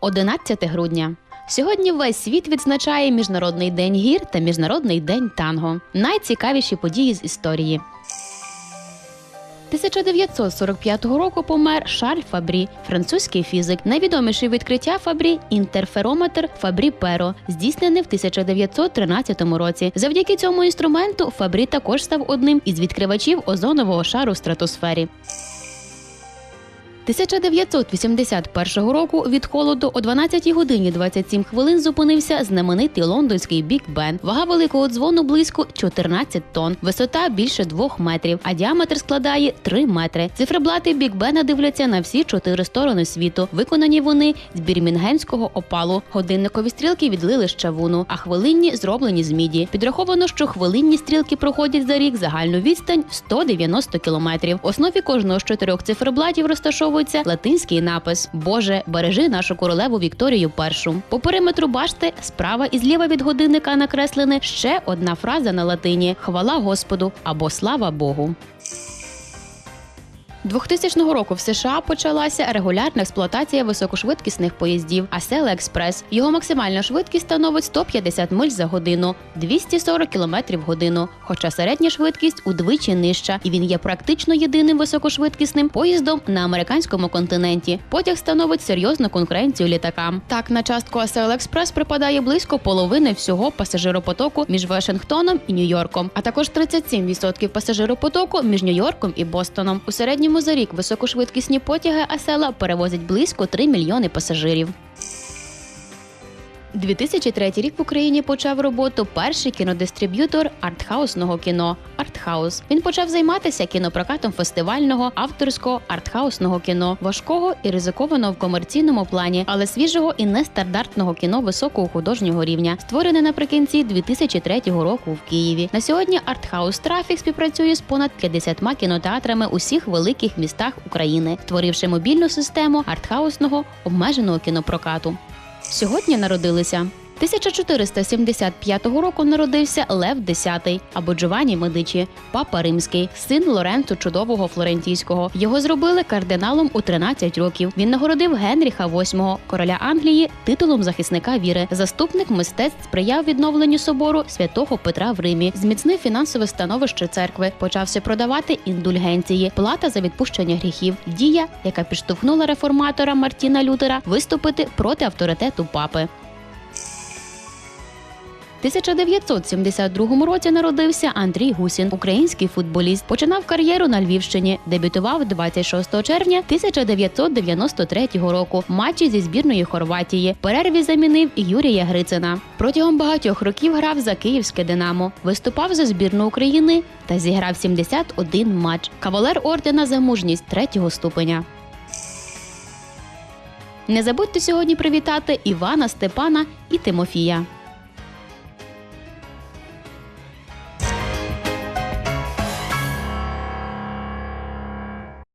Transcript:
11 грудня. Сьогодні весь світ відзначає Міжнародний день гір та Міжнародний день танго. Найцікавіші події з історії. 1945 року помер Шарль Фабрі, французький фізик. Найвідоміше відкриття Фабрі інтерферометр Фабрі Перо, здійснений в 1913 році. Завдяки цьому інструменту Фабрі також став одним із відкривачів озонового шару в стратосфері. 1981 року від холоду о 12 годині 27 хвилин зупинився знаменитий лондонський Біг Бен. Вага великого дзвону близько 14 тонн, висота більше 2 метрів, а діаметр складає 3 метри. Циферблати Біг Бена дивляться на всі чотири сторони світу. Виконані вони з бірмінгенського опалу. Годинникові стрілки відлили з чавуну, а хвилинні зроблені з міді. Підраховано, що хвилинні стрілки проходять за рік загальну відстань 190 кілометрів. В основі кожного з чотирьох циферблатів розташовується латинський напис Боже, бережи нашу королеву Вікторію І. По периметру башти справа і зліва від годинника накреслене ще одна фраза на латині Хвала Господу або Слава Богу. 2000 року в США почалася регулярна експлуатація високошвидкісних поїздів Асела Експрес. Його максимальна швидкість становить 150 миль за годину, 240 км в годину. Хоча середня швидкість удвічі нижча, і він є практично єдиним високошвидкісним поїздом на американському континенті. Потяг становить серйозну конкуренцію літакам. Так, на частку Асел Експрес припадає близько половини всього пасажиропотоку між Вашингтоном і Нью-Йорком, а також 37% пасажиропотоку між Нью-Йорком і Бостоном. У середньому за рік високошвидкісні потяги Асела перевозять близько 3 мільйони пасажирів. 2003 рік в Україні почав роботу перший кінодистриб'ютор артхаусного кіно Артхаус. Він почав займатися кінопрокатом фестивального, авторського артхаусного кіно, важкого і ризикованого в комерційному плані, але свіжого і нестандартного кіно високого художнього рівня, створене наприкінці 2003 року в Києві. На сьогодні Артхаус Трафік співпрацює з понад 50 кінотеатрами у всіх великих містах України, створивши мобільну систему артхаусного обмеженого кінопрокату. Сьогодні народилися. 1475 року народився Лев X або Джованні Медичі, папа римський, син Лоренцо Чудового Флорентійського. Його зробили кардиналом у 13 років. Він нагородив Генріха VIII, короля Англії, титулом захисника віри. Заступник мистецтв сприяв відновленню собору святого Петра в Римі, зміцнив фінансове становище церкви, почався продавати індульгенції, плата за відпущення гріхів, дія, яка підштовхнула реформатора Мартіна Лютера виступити проти авторитету папи. 1972 році народився Андрій Гусін, український футболіст. Починав кар'єру на Львівщині. Дебютував 26 червня 1993 року. в Матчі зі збірною Хорватії. Перерві замінив Юрія Грицина. Протягом багатьох років грав за київське Динамо. Виступав за збірну України та зіграв 71 матч. Кавалер ордена за мужність третього ступеня. Не забудьте сьогодні привітати Івана, Степана і Тимофія.